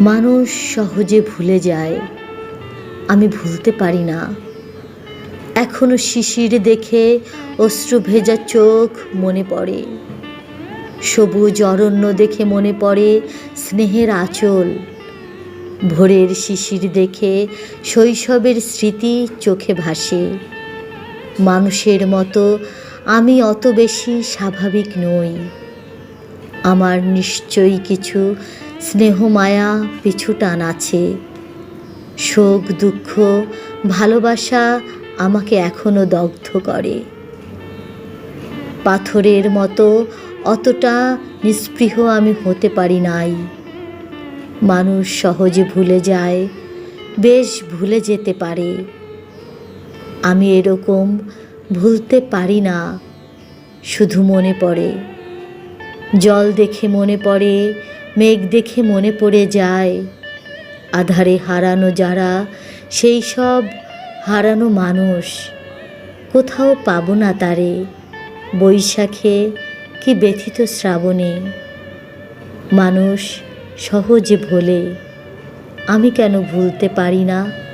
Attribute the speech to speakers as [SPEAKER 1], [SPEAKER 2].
[SPEAKER 1] মানুষ সহজে ভুলে যায়। আমি ভুলতে পারি না। এখনও শিশির দেখে অশ্রু ভেজা চোখ মনে পড়ে। সবুজ অরণ্য দেখে মনে পড়ে স্নেহের আঁচল। ভোরের শিশির দেখে শৈশবের স্মৃতি চোখে ভাসে। মানুষের মতো আমি অত বেশি স্বাভাবিক নই। আমার নিশ্চয়ই কিছু স্নেহ মায়া পিছু টান আছে। শোক, দুঃখ, ভালোবাসা আমাকে এখনও দগ্ধ করে। পাথরের মতো অতটা নিস্পৃহ আমি হতে পারি নাই। মানুষ সহজে ভুলে যায়, বেশ ভুলে যেতে পারে। আমি এরকম ভুলতে পারি না, শুধু মনে পড়ে। জল দেখে মনে পড়ে মেঘ দেখে মনে পড়ে যায়। আধারে হারানো যারা, সেই সব হারানো মানুষ। কোথাও পাবো না তারে। বৈশাখে কি ব্যথিত শ্রাবণে। মানুষ সহজে ভোলে। আমি কেন ভুলতে পারি না?